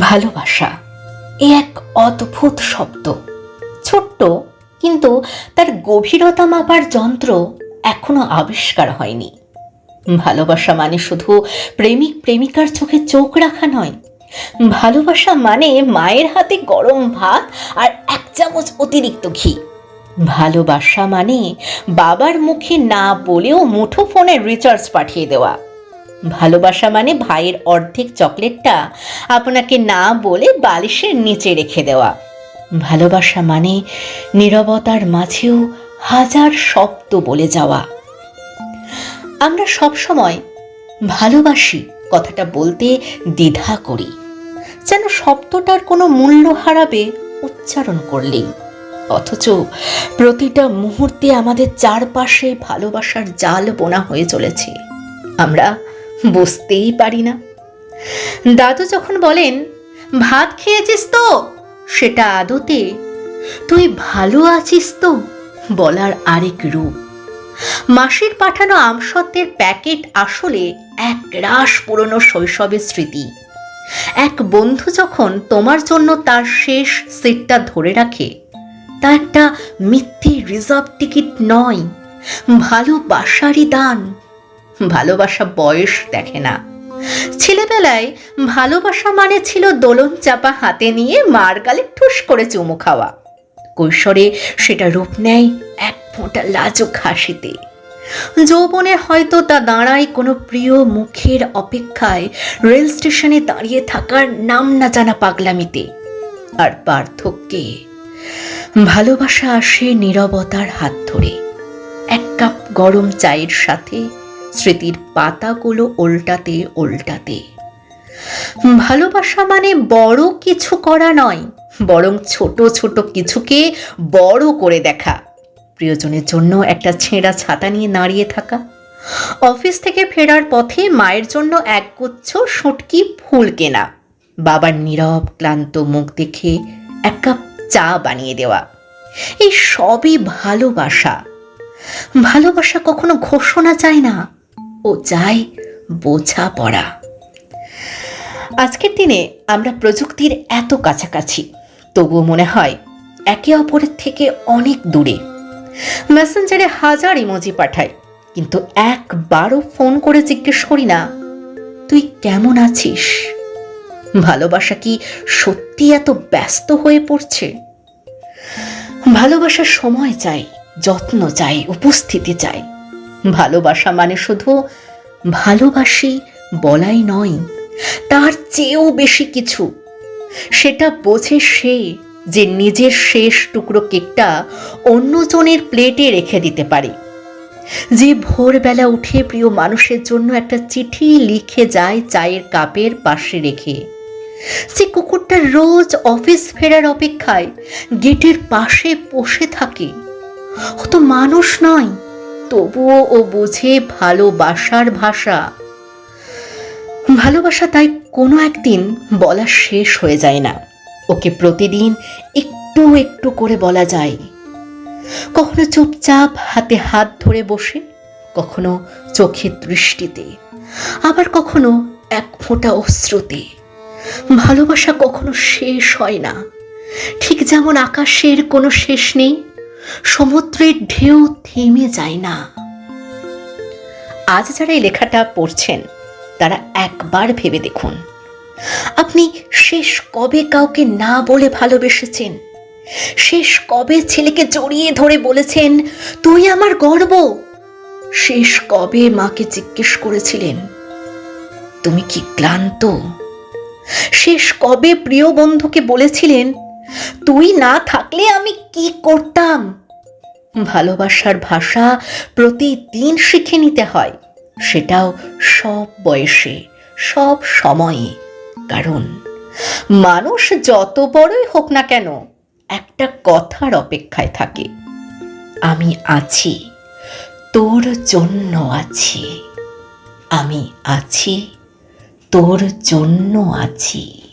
ভালোবাসা। এ এক অদ্ভুত শব্দ। ছোট্ট, কিন্তু তার গভীরতা মাপার যন্ত্র এখনও আবিষ্কার হয়নি। ভালোবাসা মানে শুধু প্রেমিক প্রেমিকার চোখে চোখ রাখা নয়। ভালোবাসা মানে মায়ের হাতে গরম ভাত আর এক চামচ অতিরিক্ত ঘি। ভালোবাসা মানে বাবার মুখে না বলেও মুঠো ফোনে রিচার্জ পাঠিয়ে দেওয়া। ভালোবাসা মানে ভাইয়ের অর্ধেক চকলেটটা আপনাকে না বলে বালিশের নিচে রেখে দেওয়া। ভালোবাসা মানে নীরবতার মাঝেও হাজার শব্দ বলে যাওয়া। আমরা সব সময় ভালোবাসি কথাটা বলতে দ্বিধা করি। যেন শব্দটার কোনো মূল্য হারাবে উচ্চারণ করলেই। অথচ প্রতিটা মুহূর্তে আমাদের চারপাশে ভালোবাসার জাল বোনা হয়ে চলেছে। আমরা বুঝতেই পারি না। দাদু যখন বলেন, ভাত খেয়েছিস তো? সেটা আদতে, তুই ভালো আছিস তো? বলার আরেক রূপ। মাসির পাঠানো আমসত্ত্বের প্যাকেট আসলে এক রাস পুরনো শৈশবের স্মৃতি। এক বন্ধু যখন তোমার জন্য তার শেষ সিটটা ধরে রাখে, তা একটা মিথ্যে রিজার্ভ টিকিট নয় ভালোবাসারই দান। ভালোবাসা বয়স দেখে না। ছেলেবেলায় ভালোবাসা মানে ছিল দোলন চাপা হাতে নিয়ে মার গালে ঠুস করে চুমু খাওয়া। কৈশোরে সেটা রূপ নেয় এক ফোঁটা লাজুক হাসিতে। যৌবনে হয়তো তা দাঁড়ায় কোনো প্রিয় মুখের অপেক্ষায় রেল স্টেশনে দাঁড়িয়ে থাকার নাম না জানা পাগলামিতে। আর পার্থক্যে ভালোবাসা আসে নীরবতার হাত ধরে। এক কাপ গরম চায়ের সাথে স্মৃতির পাতাগুলো উল্টাতে উল্টাতে। ভালোবাসা মানে বড় কিছু করা নয়, বরং ছোট ছোট কিছুকে বড় করে দেখা। প্রিয়জনের জন্য একটা ছেঁড়া ছাতা নিয়ে দাঁড়িয়ে থাকা। অফিস থেকে ফেরার পথে মায়ের জন্য একগুচ্ছ সুটকি ফুল কেনা। বাবার নীরব, ক্লান্ত মুখ দেখে এক কাপ চা বানিয়ে দেওয়া। এই সবই ভালোবাসা। ভালোবাসা কখনো ঘোষণা চায় না। ও চাই বোঝা পড়া। আজকের দিনে আমরা প্রযুক্তির এত কাছাকাছি, তবুও মনে হয় একে অপরের থেকে অনেক দূরে। মেসেঞ্জারে হাজার ইমোজি পাঠাই, কিন্তু একবারও ফোন করে জিজ্ঞেস করি না, তুই কেমন আছিস? ভালোবাসা কি সত্যি এত ব্যস্ত হয়ে পড়ছে? ভালোবাসার সময় চাই, যত্ন চাই, উপস্থিতি চাই। ভালোবাসা মানে শুধু ভালোবাসি বলাই নয়, তার চেয়েও বেশি কিছু। সেটা বোঝে সে যে নিজের শেষ টুকরো কেকটা অন্যজনের প্লেটে রেখে দিতে পারে। যে ভোরবেলা উঠে প্রিয় মানুষের জন্য একটা চিঠি লিখে যায় চায়ের কাপের পাশে রেখে। সে কুকুরটা রোজ অফিস ফেরার অপেক্ষায় গেটের পাশে বসে থাকে। ও তো মানুষ নয় তবুও ও বোঝে ভালোবাসার ভাষা। ভালোবাসা তাই কোনো একদিন বলা শেষ হয়ে যায় না। ওকে প্রতিদিন একটু একটু করে বলা যায়। কখনো চুপচাপ হাতে হাত ধরে বসে, কখনো চোখের দৃষ্টিতে, আবার কখনো এক ফোঁটা অশ্রুতে। ভালোবাসা কখনো শেষ হয় না। ঠিক যেমন আকাশের কোনো শেষ নেই সমুদ্রের ঢেউ থেমে যায় না। আজ যারা এই লেখাটা পড়ছেন, তারা একবার ভেবে দেখুন। আপনি শেষ কবে কাউকে না বলে ভালোবেসেছেন? শেষ কবে ছেলেকে জড়িয়ে ধরে বলেছেন, তুই আমার গর্ব শেষ কবে মাকে জিজ্ঞেস করেছিলেন, তুমি কি ক্লান্ত? শেষ কবে প্রিয় বন্ধুকে বলেছিলেন, তুই না থাকলে আমি কি করতাম? ভালোবাসার ভাষা প্রতিদিন শিখে নিতে হয়। সেটাও সব বয়সে, সব সময়ে। কারণ মানুষ যত বড়ই হোক না কেন একটা কথার অপেক্ষায় থাকে। আমি আছি, তোর জন্য আছি। আমি আছি, তোর জন্য আছি।